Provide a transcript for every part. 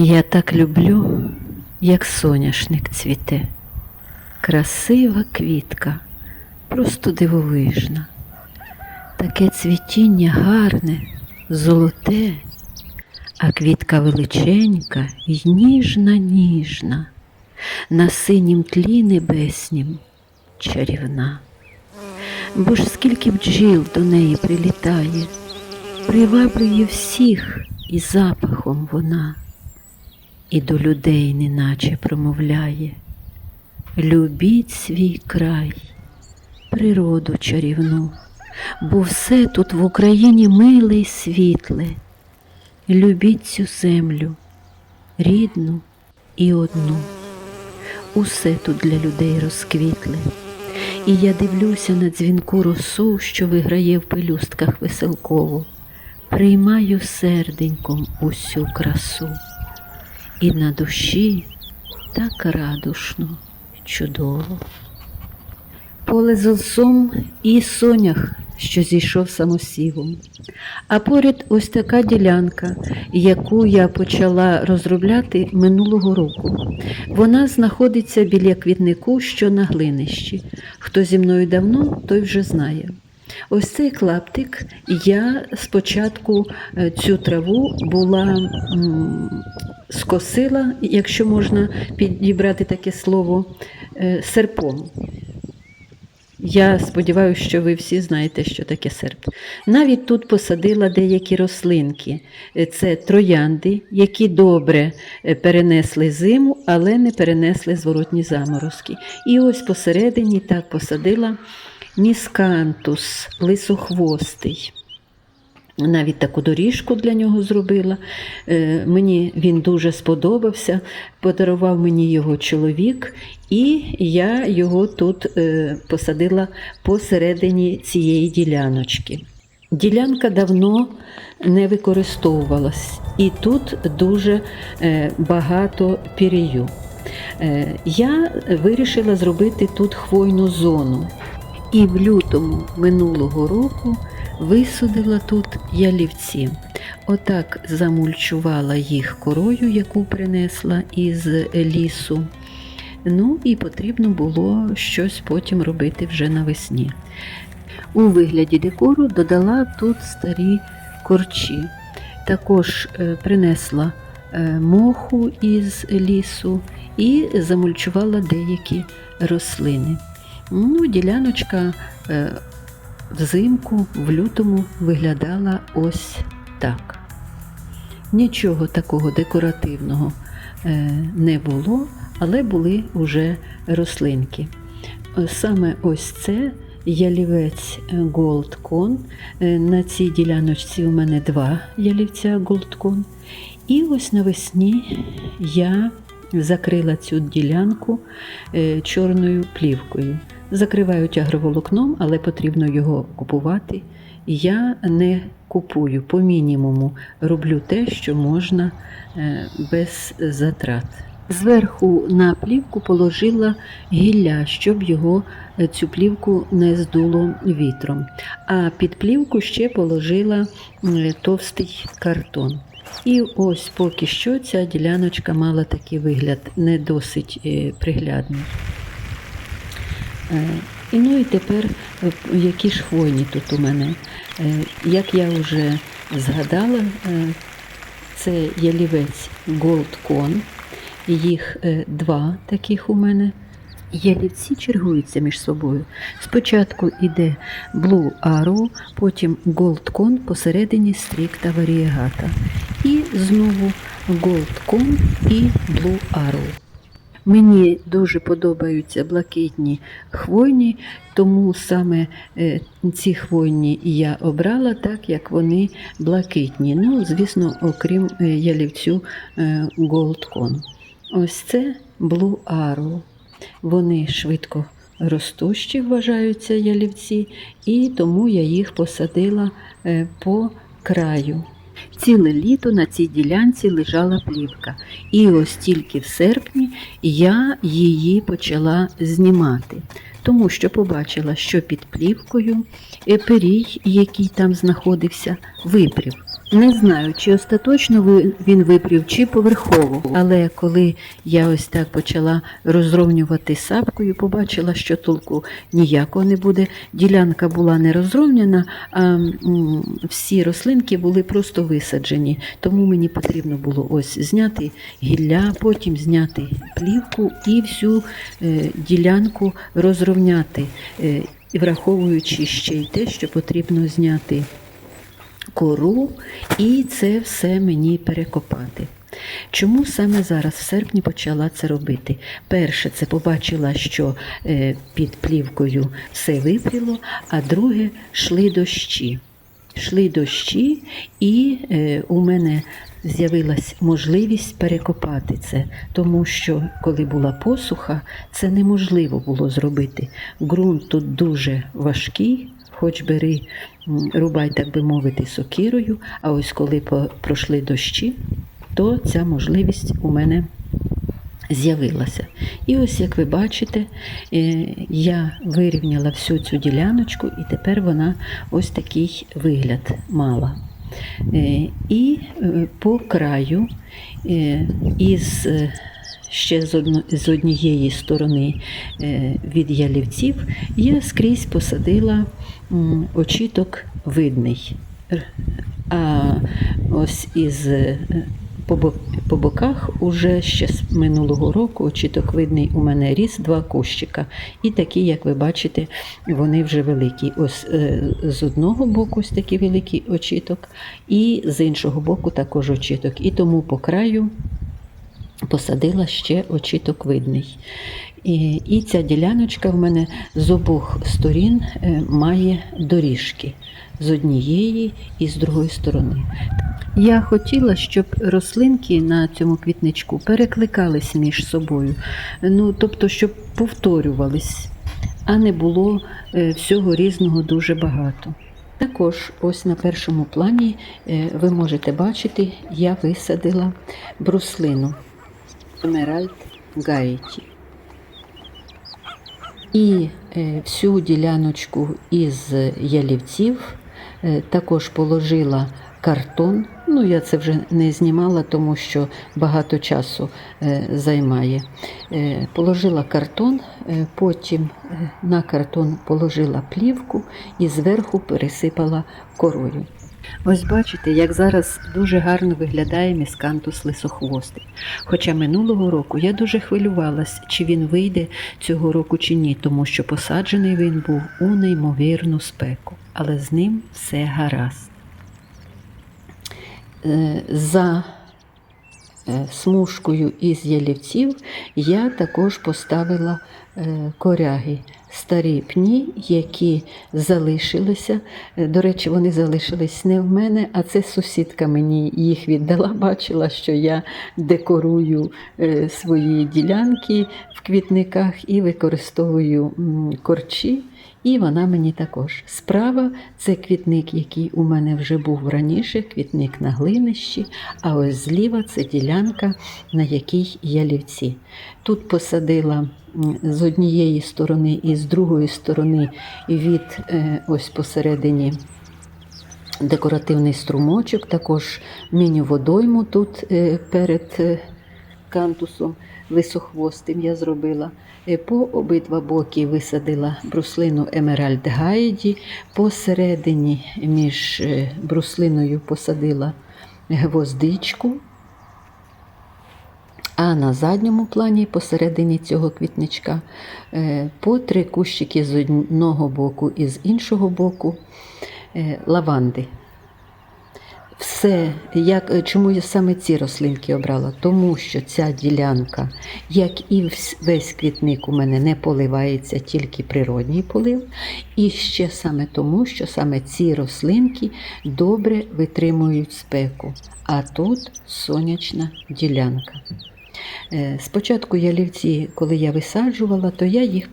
Я так люблю, як соняшник цвіте. Красива квітка, просто дивовижна. Таке цвітіння гарне, золоте, а квітка величенька й ніжна, ніжна, на синім тлі небеснім чарівна. Бо ж скільки бджіл до неї прилітає, приваблює всіх і запахом вона, і до людей неначе промовляє. Любіть свій край, природу чарівну, бо все тут в Україні миле й світле. Любіть цю землю, рідну і одну. Усе тут для людей розквітле. І я дивлюся на дзвінку росу, що виграє в пелюстках веселкову, приймаю серденьком усю красу, і на душі так радушно, чудово. Поле з осом і сонях, що зійшов самосівом. А поряд ось така ділянка, яку я почала розробляти минулого року. Вона знаходиться біля квітнику, що на глинищі. Хто зі мною давно, той вже знає. Ось цей клаптик я спочатку е, цю траву була скосила, якщо можна підібрати таке слово, е, серпом. Я сподіваюся, що ви всі знаєте, що таке серп. Навіть тут посадила деякі рослинки. Е, Це троянди, які добре е, перенесли зиму, але не перенесли зворотні заморозки. І ось посередині так посадила міскантус, лисохвостий. Навіть таку доріжку для нього зробила. Е, Мені він дуже сподобався. Подарував мені його чоловік, і я його тут е, посадила посередині цієї діляночки. Ділянка давно не використовувалась, і тут дуже е, багато пірію. Я вирішила зробити тут хвойну зону. І в лютому минулого року висадила тут ялівці. Отак замульчувала їх корою, яку принесла із лісу. Ну і потрібно було щось потім робити вже навесні. У вигляді декору додала тут старі корчі. Також е, принесла е, моху із лісу і замульчувала деякі рослини. Ну, діляночка е, взимку, в лютому виглядала ось так. Нічого такого декоративного е, не було, але були вже рослинки. Е, Саме ось це ялівець Gold Con. Е, На цій діляночці у мене два ялівця Gold Con. І ось навесні я закрила цю ділянку чорною плівкою. Закривають агроволокном, але потрібно його купувати. Я не купую по мінімуму, роблю те, що можна е, без затрат. Зверху на плівку положила гілля, щоб його е, цю плівку не здуло вітром. А під плівку ще положила товстий картон. І ось поки що ця діляночка мала такий вигляд, не досить е, приглядний. Е, І ну і тепер е, які ж хвойні тут у мене. Е, Як я вже згадала, це ялівець Gold Con. Їх два таких у мене. Ялівці чергуються між собою. Спочатку йде Blue Arrow, потім Gold Con, посередині Stricta Variegata. І знову Gold Con і Blue Arrow. Мені дуже подобаються блакитні хвойні, тому саме е, ці хвойні я обрала так, як вони блакитні. Ну, звісно, окрім е, ялівцю е, Gold Con. Ось це Blue Arrow. Вони швидко ростущі, вважаються ялівці, і тому я їх посадила по краю. Ціле літо на цій ділянці лежала плівка, і ось тільки в серпні я її почала знімати, тому що побачила, що під плівкою е, пирій, який там знаходився, випрів. Не знаю, чи остаточно він випрів, чи поверхово. Але коли я ось так почала розровнювати сапкою, побачила, що толку ніякого не буде. Ділянка була не розровняна, а всі рослинки були просто висаджені. Тому мені потрібно було ось зняти гілля, потім зняти плівку і всю е, ділянку розровняти, е, враховуючи ще й те, що потрібно зняти кору, і це все мені перекопати. Чому саме зараз, в серпні, почала це робити? Перше, це побачила, що е, під плівкою все випріло, а друге, йшли дощі. Йшли дощі, і е, у мене з'явилась можливість перекопати це, тому що коли була посуха, це неможливо було зробити. Ґрунт тут дуже важкий, хоч бери, рубай, так би мовити, сокирою, а ось коли пройшли дощі, то ця можливість у мене з'явилася. І ось, як ви бачите, е, я вирівняла всю цю діляночку, і тепер вона ось такий вигляд мала. Е, І е, по краю із ще з, однієї сторони е, від ялівців я скрізь посадила очіток видний. А ось із е, по, боках уже ще з минулого року очіток видний у мене ріс два кущика. І такі, як ви бачите, вони вже великі. Ось е, з одного боку ось такий великий очіток, і з іншого боку також очіток. І тому по краю посадила ще очіток видний. І, і ця діляночка в мене з обох сторін е, має доріжки з однієї і з другої сторони. Я хотіла, щоб рослинки на цьому квітничку перекликались між собою, ну тобто, щоб повторювались, а не було е, всього різного дуже багато. Також ось на першому плані е, ви можете бачити, я висадила бруслину Емеральд Гаїті. І е, всю діляночку із ялівців е, також положила картон. Ну, я це вже не знімала, тому що багато часу е, займає. Положила картон, потім на картон положила плівку і зверху пересипала корою. Ось бачите, як зараз дуже гарно виглядає міскантус лисохвостий. Хоча минулого року я дуже хвилювалась, чи він вийде цього року чи ні, тому що посаджений він був у неймовірну спеку, але з ним все гаразд. Е, За е, смужкою із ялівців я також поставила е, коряги, старі пні, які залишилися. Е, До речі, вони залишились не в мене, а це сусідка мені їх віддала. Бачила, що я декорую е, свої ділянки в квітниках і використовую корчі. І вона мені також. Справа це квітник, який у мене вже був раніше, квітник на глинищі, а ось зліва це ділянка, на якій ялівці. Тут посадила з однієї сторони і з другої сторони від е, ось посередині декоративний струмочок, також міні-водойму тут е, перед е, кантусом висохвостим я зробила. Е, По обидва боки висадила бруслину Емеральд Гайді, посередині між е, бруслиною посадила гвоздичку. А на задньому плані, посередині цього квітничка, е, по три кущики з одного боку і з іншого боку лаванди. Все, як, е, чому я саме ці рослинки обрала? Тому що ця ділянка, як і весь квітник, у мене не поливається тільки природній полив. І ще саме тому, що саме ці рослинки добре витримують спеку. А тут сонячна ділянка. Е, Спочатку ялівці, коли я висаджувала, то я їх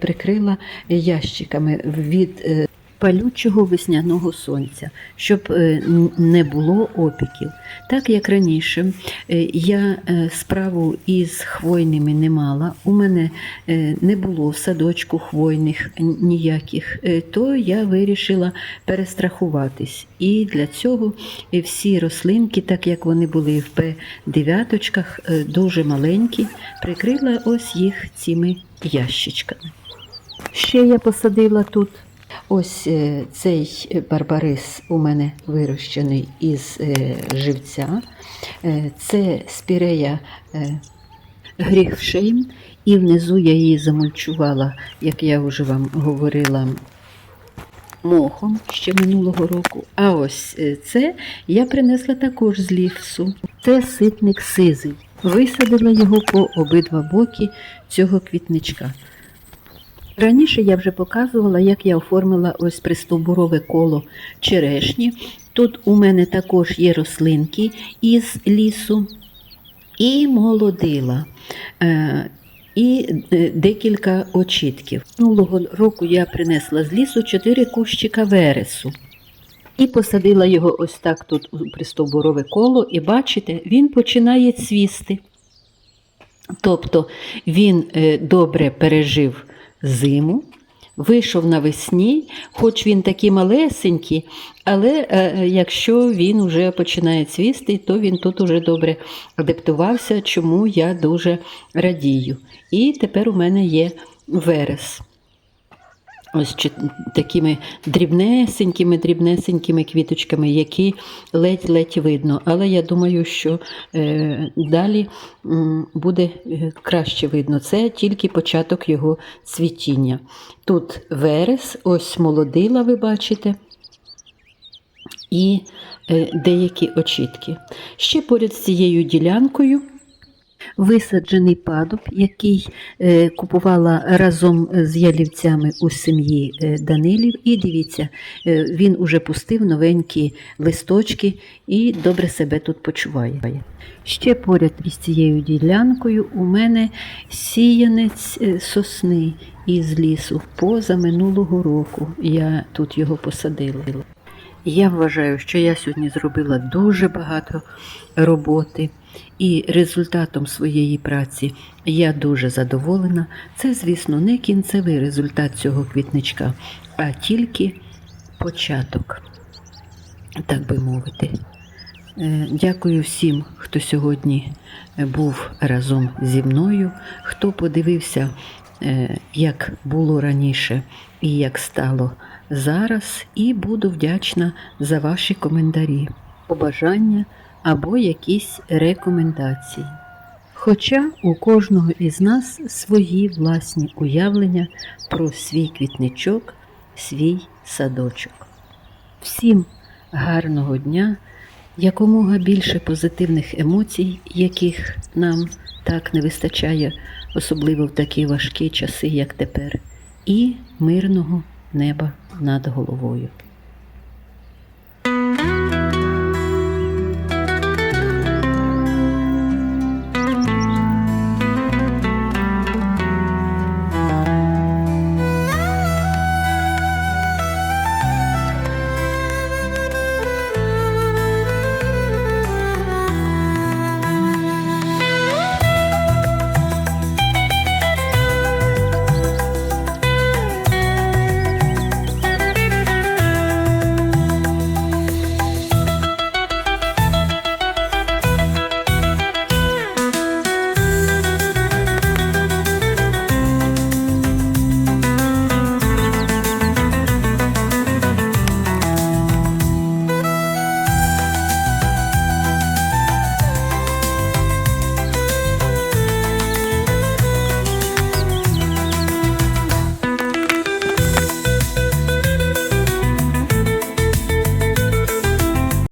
прикрила ящиками від е, палючого весняного сонця, щоб е, не було опіків. Так як раніше е, я е, справу із хвойними не мала, у мене не було в садочку хвойних ніяких, то я вирішила перестрахуватись. І для цього всі рослинки, так як вони були в П9, е, дуже маленькі, прикрила ось їх цими ящичками. Ще я посадила тут. Ось е, цей барбарис у мене вирощений із е, живця. Е, Це спірея е, гріхшейм, і внизу я її замульчувала, як я вже вам говорила, мохом ще минулого року. А ось е, це я принесла також з лісу. Це ситник сизий. Висадила його по обидва боки цього квітничка. Раніше я вже показувала, як я оформила ось пристовбурове коло черешні. Тут у мене також є рослинки із лісу і молодила. Е, і е, декілька очітків. Минулого року я принесла з лісу чотири кущика вересу. І посадила його ось так тут у пристовбурове коло, і бачите, він починає цвісти. Тобто він е, добре пережив зиму, вийшов навесні, хоч він такий малесенький, але е, якщо він вже починає цвісти, то він тут уже добре адаптувався, чому я дуже радію. І тепер у мене є верес. Ось такими дрібнесенькими, дрібнесенькими квіточками, які ледь-ледь видно. Але я думаю, що е, далі буде е, краще видно. Це тільки початок його цвітіння. Тут верес, ось молодила, ви бачите. І е, деякі очітки. Ще поряд з цією ділянкою висаджений падуб, який е, купувала разом з ялівцями у сім'ї е, Данилів. І дивіться, е, він уже пустив новенькі листочки і добре себе тут почуває. Ще поряд із цією ділянкою у мене сіянець сосни із лісу поза минулого року. Я тут його посадила. Я вважаю, що я сьогодні зробила дуже багато роботи, і результатом своєї праці я дуже задоволена. Це, звісно, не кінцевий результат цього квітничка, а тільки початок, так би мовити. Е, Дякую всім, хто сьогодні був разом зі мною, хто подивився, е, як було раніше і як стало зараз, і буду вдячна за ваші коментарі, побажання або якісь рекомендації. Хоча у кожного із нас свої власні уявлення про свій квітничок, свій садочок. Всім гарного дня, якомога більше позитивних емоцій, яких нам так не вистачає, особливо в такі важкі часи, як тепер, і мирного неба над головою.